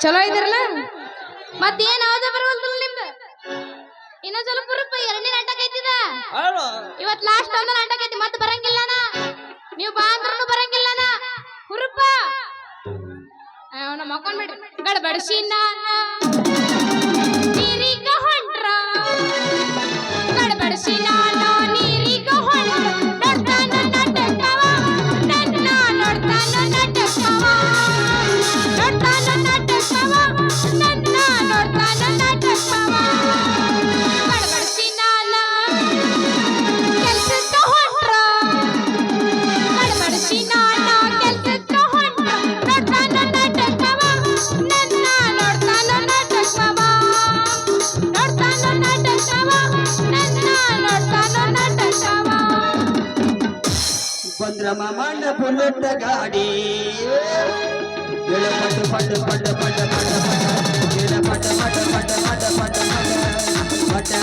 ಚಲೋ ಇದಿರಲ್ಲ ಮತ್ತೇನ್ ಆವಾಜ ಬರವಲ್ದಲ್ಲ ನಿಮ್ದು? ಇನ್ನೊಂದ್ ಸ್ವಲ್ಪ ರೂಪ ಎರಡನೇ ನಾಟಕ ಐತಿದ? ಇವತ್ ಲಾಸ್ಟ್ ಒಂದು ನಾಟಕ ಐತಿ ಮತ್ತೆ ಬರಂಗಿಲ್ಲನ? ನೀವು ಬಾ ಅಂದ್ರೂ ಬರಂಗಿಲ್ಲನ? ಹುರುಪ! ಅವನ ಮಕ್ಕೊಂಡ್ ಬಿಡ್ರಿ. ನಾನು ನಾನ சுதந்திரமா மண்ண பொண்ணுட்ட காடி இளப்பட்டு பட்டு பட்டு பட்டு பட்டு பட்டு இளப்பட்டு பட்டு பட்டு பட்டு பட்டு பட்டு பட்டு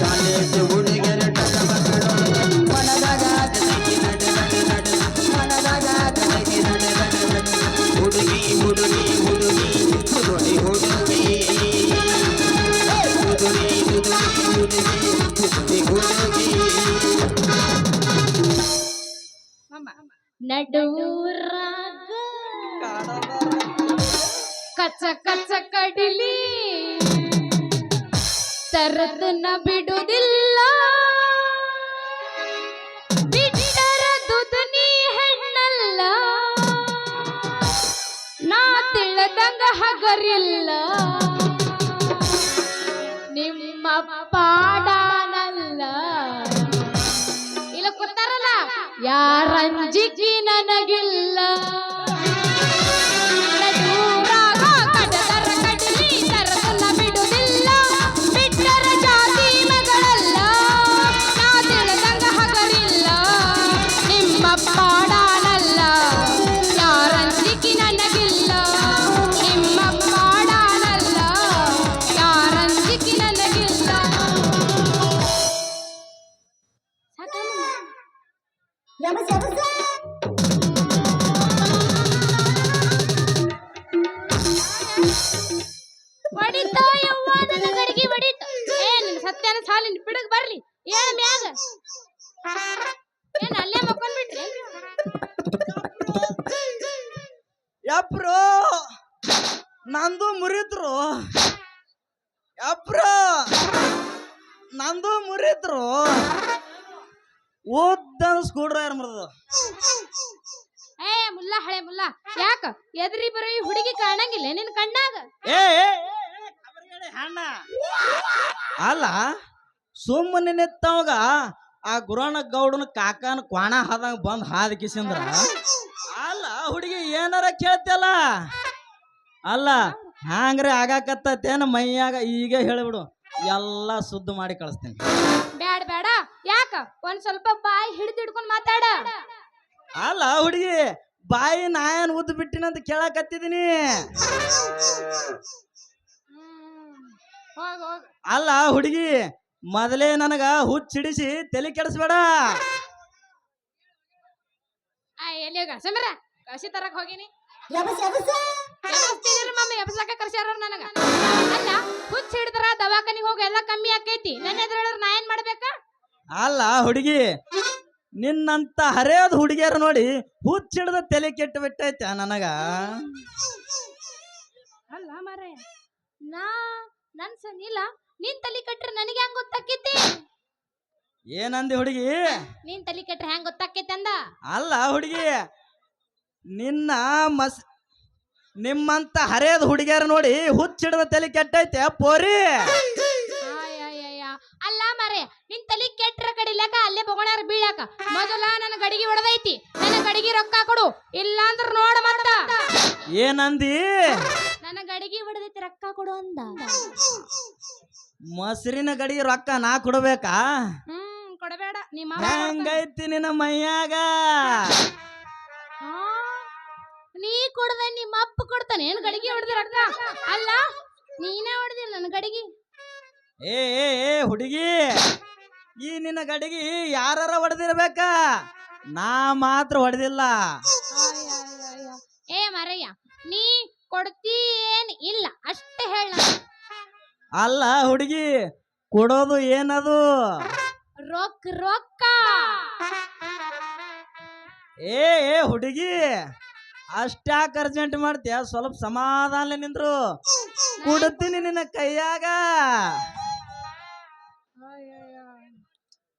காலேஜ் உடுகிற டக்க மக்களும் மனதாக ಕಚ್ಚ ಕಚ್ಚ ಕಡಿಲಿ. ತರದನ್ನ ಬಿಡುವುದಿಲ್ಲ ಯಾರಂಜಿಕಿ ನನಗಿಲ್ಲ. ಯಪ್ರೋ ನಂದು ಮುರಿದ್ರು ಯಪ್ರೋ ನಂದು ಮುರಿದ್ರು ಓದ್ದ ಸ್ಕೂಲ್ ಡ್ರೈವರ್ ಮುರಿದು ಏ ಮುಲ್ಲ ಹಳೆ ಮುಲ್ಲ. ಯಾಕ? ಎದ್ರಿ ಬರೋ ಈ ಹುಡುಗಿ ಕಾಣಂಗಿಲ್ಲ ನಿನ್ ಕಣ್ಣಾಗ. ಏ ಏ, ಏ, ಏ, ಖಬರ್ಗೇಡಿ ಹೆಣ್ಣ. ಅಲ್ಲ ಸುಮ್ಮನೆ ನಿತ್ತವಾಗ ಆ ಗುರಾಣ ಗೌಡನ ಕಾಕನ ಕ್ವಾಣ ಹಾದಂಗ ಬಂದ್ ಹಾದ ಕಿಸಿಂದ್ರ? ಅಲ್ಲ ಹುಡುಗಿ ಏನಾರ ಕೇಳ್ತಲ್ಲ ಅಲ್ಲ ಹಾಂಗ್ರೆ ಆಗಾಕತ್ತೇನ ಮೈಯಾಗ? ಈಗ ಹೇಳಿಬಿಡು ಎಲ್ಲ ಸುದ್ದು ಮಾಡಿ ಕಳಿಸ್ತೀನಿ. ಬೇಡ ಬೇಡ ಯಾಕ? ಒಂದ್ ಸ್ವಲ್ಪ ಬಾಯಿ ಹಿಡಿದು ಹಿಡ್ಕೊಂಡು ಮಾತಾಡ. ಅಲ್ಲ ಹುಡುಗಿ ಬಾಯಿ ನಾಯನ್ ಉದ್ದು ಬಿಟ್ಟಿನಂತ ಕೇಳಕತ್ತಿದೀನಿ. ಅಲ್ಲ ಹುಡುಗಿ ಮೊದಲೇ ನನಗ ಹುಚ್ಚಿಡಿಸಿ ತಲೆ ಕೆಡಿಸ್ಬೇಡ. ಆ ಎಲ್ಲಿ ಹೋಗ? ಸಮರ ಕಸಿ ತರಕ್ ಹೋಗಿನಿ. ಮಮ್ಮಿ ಎಬ್ಬಿಸ್ಲಾಕ ಕರ್ಸ್ಯಾರ ನನಗ. ಅಲ್ಲ ಹುಚ್ಚ ಹಿಡಿದ್ರ ದವಾಖಾನಿಗೆ ಹೋಗಿ ಎಲ್ಲ ಕಮ್ಮಿ ಆಕೈತಿ. ನನ್ನ ಎದುರು ಹೇಳಿದ್ರ ನಾ ಏನ್ ಮಾಡ್ಬೇಕಾ? ಅಲ್ಲ ಹುಡುಗಿ ನಿನ್ನಂತ ಹರಿಯೋದ್ ಹುಡುಗಿಯರ್ ನೋಡಿ ಹುಚ್ಚಿಡ್ದ ತಲೆ ಕೆಟ್ಟು ಬಿಟ್ಟೈತೆ ನನಗ. ಅಲ್ಲ ಮಾರೇ ನಾ ನನ್ ಸನಿಲ್ಲ ನೀನ್ ತಲಿ ಕಟ್ರೆ ನನಗೆ ಹೆಂಗ್ ಗೊತ್ತಾಕೈತಿ ಏನಂದಿ ಹುಡುಗಿ? ನಿನ್ ತಲಿ ಕಟ್ರೆ ಹೆಂಗ್ ಗೊತ್ತಾಕೈತಿ ಅಂದ? ಅಲ್ಲ ಹುಡುಗಿ ನಿನ್ನ ಮಸ್ ನಿಮ್ಮಂತ ಹರೆಯದ ಹುಡುಗಿಯರ ನೋಡಿ ಹುಚ್ಚಿಡದ ತಲೆ ಕೆಟ್ಟೈತೆ ಪೋರಿ. ಅಲ್ಲ ಮಾರೆ ನಿನ್ ತಲಿ ಕೆಟ್ರ ಕಡಿಲಾಕ ಅಲ್ಲೇ ಬೊಗಳಾರ ಬೀಳಾಕ ಮೊದಲ ನನ್ನ ಗಡಿಗೆ ಹೊಡೆದೈತಿ. ನನ್ನ ಗಡಿಗೆ ರೊಕ್ಕ ಕೊಡು. ಇಲ್ಲಾಂದ್ರ ನೋಡ ಮತ್ತ. ಏನಂದಿ? ನನ್ನ ಗಡಿಗೆ ಹೊಡೆದೈತಿ ರೊಕ್ಕ ಕೊಡು ಅಂದ. ಮೊಸರಿನ ಗಡಿ ರೊಕ್ಕ ನಾ ಕೊಡ್ಬೇಕಾ? ಹ್ಮ್ ಕೊಡಬೇಡ. ನಿಮ್ಮ ಹೆಂಗೈತಿ ನಿನ್ನ ಮೈಯಾಗ? ನೀ ಕೊಡದ ನಿಮ್ಮ ಅಪ್ಪ ಕೊಡ್ತಾನೆ. ಏನ್ ಗಡಿಗೆ ಹೊಡೆದಿ ರೊಕ್ಕ? ಅಲ್ಲ ನೀನೇ ಹೊಡೆದಿಲ್ಲ ನನ್ನ ಗಡಿಗೆ. ಏ ಏ ಏ ಹುಡುಗಿ ಈ ನಿನ್ನ ಗಡಿಗೆ ಯಾರ ಹೊಡೆದಿರ್ಬೇಕ? ನಾ ಮಾತ್ರ ಹೊಡೆದಿಲ್ಲ. ಏ ಮರಯ್ಯ ನೀ ಕೊಡ್ತಿ ಏನ್ ಇಲ್ಲ. ಅಷ್ಟೇ ಹೇಳ ಅಲ್ಲ ಹುಡುಗಿ ಕೊಡೋದು ಏನದು? ರೊಕ್ಕ ರೊಕ್ಕ. ಏ ಏ ಹುಡುಗಿ ಅಷ್ಟ್ಯಾಕ ಅರ್ಜೆಂಟ್ ಮಾಡ್ತೀಯ? ಸ್ವಲ್ಪ ಸಮಾಧಾನ ನಿಂದ್ರು ಕೊಡುತ್ತೀನಿ ನಿನ್ನ ಕೈಯಾಗ.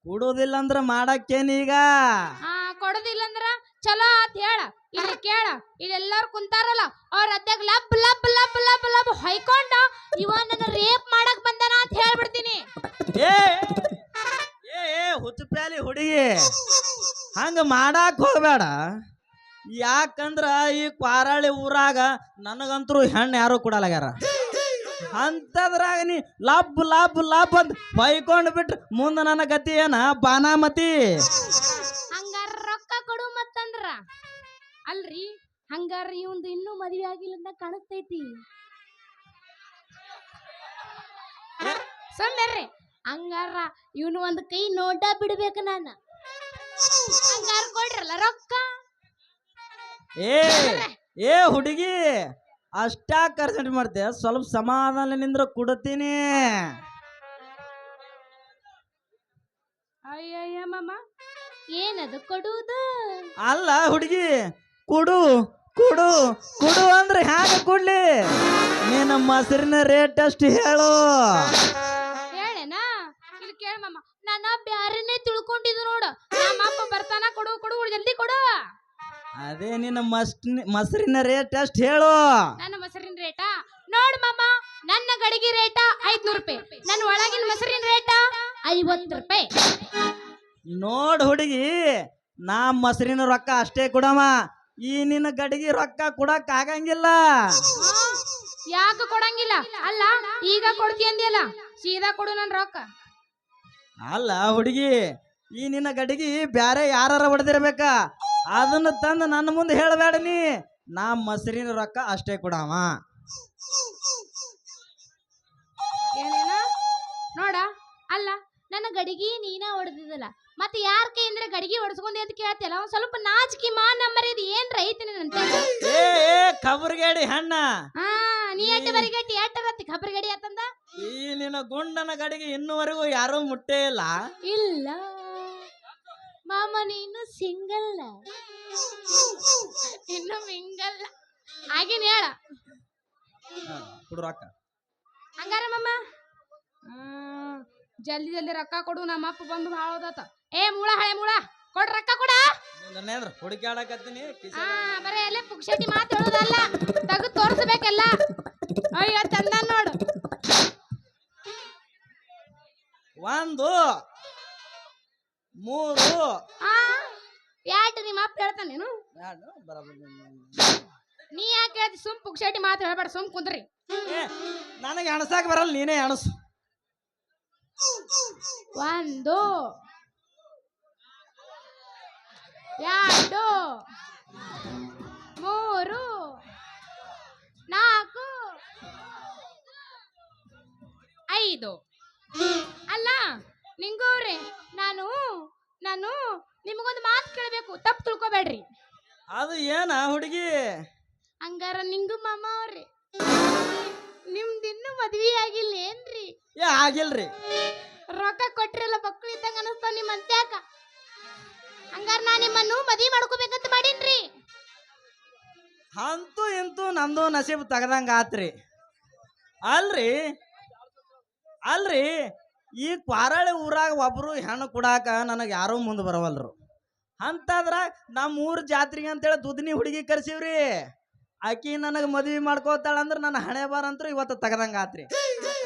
ಕೊಡೋದಿಲ್ಲ ಅಂದ್ರ ಮಾಡಕ್ಕೇನೀಗ? ಕೊಡೋದಿಲ್ಲ ಅಂದ್ರ ಚಲೋ ಆತ್ ಹೇಳ. ಇಲ್ಲಿ ಕೇಳ ಇಲ್ಲೆಲ್ಲಾರು ಕುಂತಾರಲ್ಲ ಅವ್ರ ಅತ್ಯಾಗ ಲಬ್ ಲಬ್ ಲಬ್ ಲಬ್ ಲಬ್ ಹೊಯ್ಕೊಂಡ ಇವ ನನ್ನ ರೇಪ್ ಮಾಡಕ್ ಬಂದನ ಅಂತ ಹೇಳ್ಬಿಡ್ತೀನಿ. ಏ ಏ ಏ ಹುಡುಗಿ ಹಂಗ ಮಾಡಾಕ್ ಹೋಗ್ಬೇಡ. ಯಾಕಂದ್ರ ಈ ಕ್ವಾರಾಳಿ ಊರಾಗ ನನಗಂತರೂ ಹೆಣ್ಣು ಯಾರು ಕೊಡಲಾಗ್ಯಾರ. ಅಂತದ್ರಾಗ ನೀ ಲಬ್ ಲಬ್ ಲಬ್ ಅಂತ ಬೈಕೊಂಡ್ ಬಿಟ್ರ ಮುಂದ ನನ್ನ ಗತಿ ಏನ? ಬಾನಾಮತಿ. ಹಂಗಾರ ರೊಕ್ಕ ಕೊಡು ಮತ್ತಂದ್ರ. ಅಲ್ರಿ? ಹಂಗಾರ್ರಿ ಇವಂದು ಇನ್ನೂ ಮದ್ವೆ ಆಗಿಲ್ಲ ಅಂತ ಕಾಣಿಸ್ತೈತಿ. ಸುಮ್ಮನೆ ಹಂಗಾರ ಇವನು ಒಂದು ಕೈ ನೋಟ ಬಿಡ್ಬೇಕು ನಾನು. ಹಂಗಾರ ಕೊಡ್ರಲ್ಲ ರೊಕ್ಕ? ಏ ಏ ಹುಡುಗಿ ಅಷ್ಟಾ ಕರ್ಸೆಂಟ್ ಮಾಡ್ತೆ ಸ್ವಲ್ಪ ಸಮಾಧಾನ ನಿಂದ್ರ ಕೊಡ್ತೀನಿ. ಅಯ್ಯಯ್ಯ ಮಾಮ ಏನದು ಕೊಡುವುದು? ಅಲ್ಲ ಹುಡುಗಿ ಕೊಡು ಕೊಡು ಕೊಡು ಅಂದ್ರೆ ಹ್ಯಾಂಗ ಕೊಡ್ಲಿ? ನಿನ್ನ ಮೊಸರಿನ ರೇಟ್ ಅಷ್ಟು ಹೇಳು. ಹೇಳೇನಾ? ಇಲ್ಲಿ ಕೇಳ ನನ್ನ ಬ್ಯಾರನೇ ತಿಳ್ಕೊಂಡಿದ್ದು ನೋಡು. ನಮ್ಮ ಅಪ್ಪ ಬರ್ತಾನ ಕೊಡು ಕೊಡು ಜಲ್ದಿ ಕೊಡು. ಅದೇ ನಿನ್ನ ಮಸ್ಟ್ ಮೊಸರಿನ ರೇಟ್ ಅಷ್ಟು ಹೇಳು. ನನ್ನ ಮೊಸರಿನ ರೇಟಾ ನೋಡ್ ಮಮ್ಮ ನನ್ನ ಗಡಿಗೆ ರೇಟ ಐದ್ನೂರು ರೂಪಾಯಿ. ನನ್ನ ಒಳಗಿನ ಮೊಸರಿನ ರೇಟ ಐವತ್ತು ರೂಪಾಯಿ. ನೋಡ್ ಹುಡುಗಿ ನಾ ಮೊಸರಿನ ರೊಕ್ಕ ಅಷ್ಟೇ ಕೊಡಮ್ಮ. ಈ ನಿನ್ನ ಗಡಿಗೆ ರೊಕ್ಕ ಕೊಡಕ್ ಆಗಂಗಿಲ್ಲ. ಯಾಕೆ ಕೊಡಂಗಿಲ್ಲ? ಅಲ್ಲ ಈಗ ಕೊಡ್ತಿ ಅಂದಿಯಲ್ಲ ಸೀದಾ ಕೊಡು ನನ್ನ ರೊಕ್ಕ. ಅಲ್ಲ ಹುಡುಗಿ ಈ ನಿನ್ನ ಗಡಿಗೆ ಬ್ಯಾರೆ ಯಾರ ಹೊಡೆದಿರ್ಬೇಕ? ಅದನ್ನ ತಂದು ನನ್ನ ಮುಂದೆ ಹೇಳಬೇಡ ನೀ. ನಾ ಮಸರಿನ ರೊಕ್ಕ ಅಷ್ಟೇ ಕೊಡವ. ಏನೇನ? ನೋಡ ಅಲ್ಲ ನನ್ನ ಗಡಿಗೆ ನೀನ ಹೊಡೆದಿದ್ದಲ್ಲ. ಮತ್ತೆ ಯಾರ ಕೈಯಿಂದ ಗಡಿಗೆ ಹೊಡೆಸ್ಕೊಂಡೆ ಅಂತ ಕೇಳ್ತಿಯಲ್ಲ? ಒಂದ್ ಸ್ವಲ್ಪ ನಾಚಿಕೆ ಮಾ ಇದು ಏನ್ ರೈತ ಅಂತ ಏ ಕಬರ್ಗೇಡಿ ಹಣ್ಣ. ಹಾ ನೀ ಎಟ್ಟು ಬರಿಗಟ್ಟಿ ಎಟ್ಟ ಬತ್ತಿ ಗಡಿ ಆತಂದ? ಈ ನಿನ್ನ ಗುಂಡನ ಗಡಿಗೆ ಇನ್ನುವರೆಗೂ ಯಾರೂ ಮುಟ್ಟೇ ಇಲ್ಲ. ಇಲ್ಲ. ಮಾಮ ನೀನು ಸಿಂಗಲ್ ಇನ್ನು ಮಿಂಗಲ್ ಆಗಿನ ಹೇಳ? ಕೊಡು ರೊಕ್ಕ ಹಂಗಾರ ಮಮ್ಮ ಜಲ್ದಿ ಜಲ್ದಿ ರೊಕ್ಕ ಕೊಡು ನಮ್ಮ ಅಪ್ಪ ಬಂದು ಭಾಳ ಓದತ್ತ ಏ ಮೂಳ ಹಳೆ ಮೂಳ ಕೊಡ್ ರೊಕ್ಕ ಕೊಡ. ನಿನ್ನೇಂದ್ರ ಬರೇ ಅಲ್ಲೇ ಪುಕ್ಷಟಿ ಮಾತು ಹೇಳೋದಲ್ಲ. ತಗ ತೋರಿಸ್ಬೇಕೆಲ್ಲ. ಅಯ್ಯೋ ತಂದ ನೋಡು. ಒಂದು ಮೂರು. ಆ ಯಾಟ್ ನಿಮ್ಮ ಅಪ್ಪ ಹೇಳ್ತಾನೇನು ಎರಡು, ಬರಾಬರ್ ನೀ ಯಾಕೆ ಹೇಳ್ತಿ ಸುಮ್ ಪುಕ್ಷಟಿ ಮಾತು ಹೇಳ್ಬೇಡ ಸುಮ್ ಕುಂದ್ರಿ. ನನಗೆ ಅಣಸಾಕ ಬರಲ್ಲ ನೀನೇ ಎಣಸು ಒಂದು. ಎರಡು. ಮೂರು. ನಾಲ್ಕು. ಐದು. ಅಲ್ಲ ನಿಂಗವ್ರೆ ನಾನು ನಾನು ನಿಮಗೊಂದು ಮಾತು ಕೇಳಬೇಕು. ತಪ್ಪು ತಿಳ್ಕೊಬೇಡ್ರಿ. ಅದು ಏನ ಹುಡುಗಿ? ಹಂಗಾರ ನಿಂಗು ಮಾಮ ಅವ್ರಿ. ನಿಮ್ದಿನ್ನೂ ಮದ್ವಿ ಆಗಿಲ್ಲ ಏನ್ರಿ ಏ ಆಗಿಲ್ರಿ. ರೊಕ್ಕ ಕೊಟ್ಟಿರಲ್ಲ ಮಕ್ಕಳು ಇದ್ದಂಗ ಅನಸ್ತಾವ ನಿಮ್ಮ ಅಂತ್ಯಾಕ ಹಂಗಾರ ನಾ ನಿಮ್ಮನ್ನು ಮದ್ವಿ ಮಾಡ್ಕೋಬೇಕಂತ ಮಾಡೀನ್ರಿ? ಅಂತೂ ಇಂತೂ ನಂದು ನಸೀಬ್ ತೆಗ್ದಂಗ ಆತ್ರಿ. ಅಲ್ರಿ? ಅಲ್ರಿ? ಈ ಪಾರಾಳಿ ಊರಾಗ ಒಬ್ರು ಹೆಣ್ಣು ಕೊಡಾಕ ನನಗೆ ಯಾರೂ ಮುಂದೆ ಬರವಲ್ರು. ಅಂತಂದ್ರ ನಮ್ಮ ಊರ್ ಜಾತ್ರೆಗೆ ಅಂತೇಳಿ ದುದ್ನಿ ಹುಡುಗಿ ಕರ್ಸಿವ್ರಿ. ಆಕಿ ನನಗೆ ಮದ್ವಿ ಮಾಡ್ಕೋತಾಳ ಅಂದ್ರ ನನ್ನ ಹಣೆ ಬಾರ ಅಂತೂ ಇವತ್ತು ತೆಗ್ದಂಗ ಆತ್ರಿ.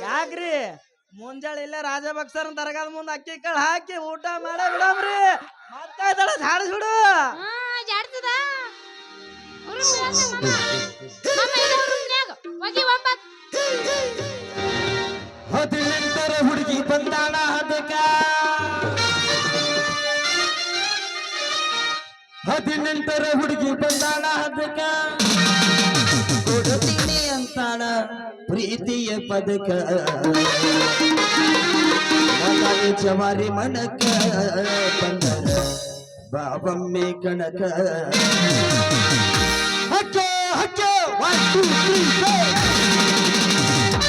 ಯಾಕ್ರಿ? ಮುಂಜಾಳೆ ಇಲ್ಲೇ ರಾಜಭಕ್ಸರ ದರ್ಗಾದ ಮುಂದೆ ಅಕ್ಕಿ ಕಾಳು ಹಾಕಿ ಊಟ ಮಾಡೇ ಬಿಡಮ್ರಿ. ಮತ್ತಾಯ್ತಳ ಸಾಡಿಸ್ಬಿಡು ಹಾ ಜಾಡ್ತದ ಉರುಪ್ ಹೇಳ್ತಾನ್ ಮಾಮ. ಮಾಮ ಇದ ಉರುಪ್ನ್ಯಾಗ. ಹೋಗಿ ಒಂಬತ್ ಹದಿನೆಂಟರ ಹುಡುಗಿ ಬಂದಾಳ ಅದಕ್ಕ. ಹದಿನೆಂಟರ ಹುಡುಗಿ ಬಂದಾಳ ಅದಕ್ಕ. ಕೊಡುತ್ತೀನಿ ಅಂತಾಳ. प्रीति पद चवारी मन बाबम में कणक हटो हटो वन टू थ्री फोर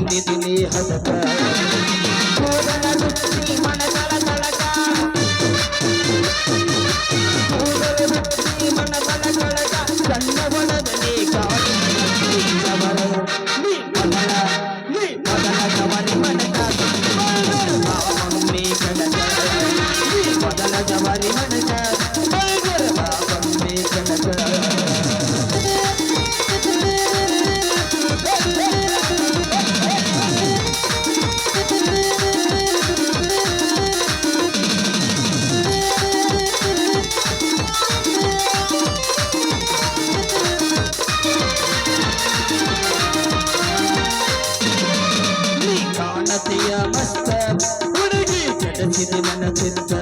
నిధి నీ హసత మన తల తలక మన తల తలక సన్నబడదని కాదు మన ಕಾಣತೆಯ ಮಸ್ತ ಹುಡುಗಿ ಕೆಡಸಿದೆ ನನ್ನ ಚಿತ್ತ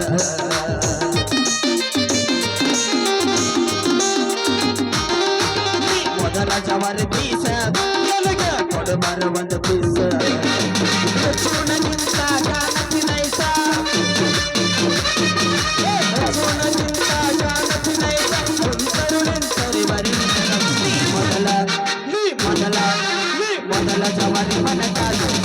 ನೀ ಮೊದಲ ಜವರ ಪೀಸ ನನಗ ಕೊಡಬಾರ ಒಂದು ಪೀಸ ಚೂಣಗಿಂತ ಕಾಣತಿ ನೈಸ ಚೂಣಗಿಂತ ಕಾಣತಿ ನೈಸ ಕುಂತರು ನಿಂತರಿ ಬರೀ ನೀ ಮೊದಲ ನೀ ಮೊದಲ ನೀ ಮೊದಲ ಜವಾರಿ ಮನಕ ಬಾಬಮ್ಮೆ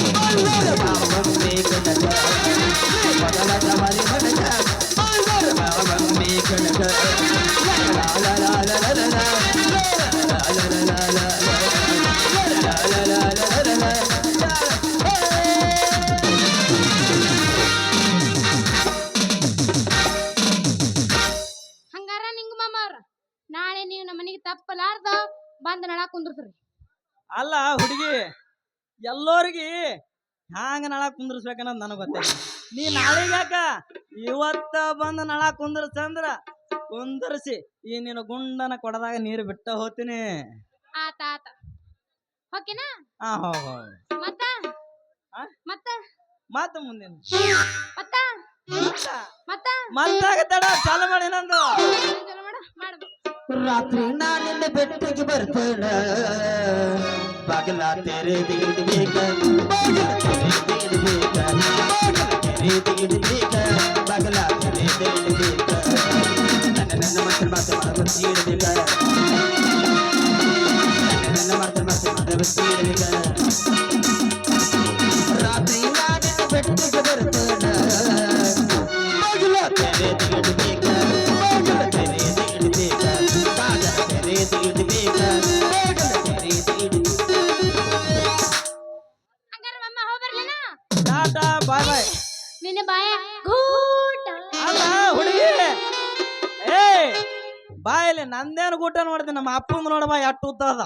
ಮನೆಗೆ ಬಂದ ನಳ ಕುಂದ್ರಸ್ರಿ. ಅಲ್ಲ ಹುಡುಗಿ ಎಲ್ಲೋರ್ಗಿ ಹ್ಯಾಂಗ ನಳ ಕುಂದ್ರಸ್ಬೇಕನ್ನೋದು ನನಗೆ ಗೊತ್ತಿಲ್ಲ ನೀ ನಾಳೆಗೆ ಯಾಕ ಇವತ್ತ ಬಂದು ನಳ ಕುಂದ್ರಸಂದ್ರ ಕುಂದರ್ಸಿ ಈ ನಿನ್ನ ಗುಂಡನ ಕೊಡದಾಗ ನೀರು ಬಿಟ್ಟ ಹೋತೀನಿ ಆತ ಆತ. ಓಕೆನಾ ಹಾ ಹೋ ಹೋ. ಮತ್ತ? ಆ? ಮತ್ತ? ಮಾತು ಮುಂದಿನ. ಮತ್ತ? ಮತ್ತ? ಮತ್ತಾಗ ತಡ ಚಾಲು ಮಾಡಿ ನಂದು. ರಾತ್ರಿ ನಾನಿನ್ನ ಬೆಟ್ಟಿಗೆ ಬರ್ತೇನ. ಬಗಲ ತೆರೆ ಬಾಗಲ ತೆರೆ ದಿಗಿಡ್ಬೇಕ ಬಗಲ ತೆರೆ ದಿಗಿಡ್ಬೇಕ ನನ್ನ ನನ್ನ ಮಾತ್ರ ಮಾತ್ರ ಮಾಡಬರ್ತಿ ಇಡಬೇಕ ನನ್ನ ಮಾತ್ರ ಮಾತ್ರ ಮಾತ್ರ ಇಡಬೇಕ ರಾತ್ರಿ ನಾನಿನ್ನ ಬೆಟ್ಟಿಗೆ ಬರ್ತೇನ. ಬಗಲ ತೆರೆ ಊಟ ನೋಡ್ತೀನಿ ನಮ್ಮ ಅಪ್ಪಂದು ನೋಡಬಾ ಎಷ್ಟು ಉದ್ದ ಅದ.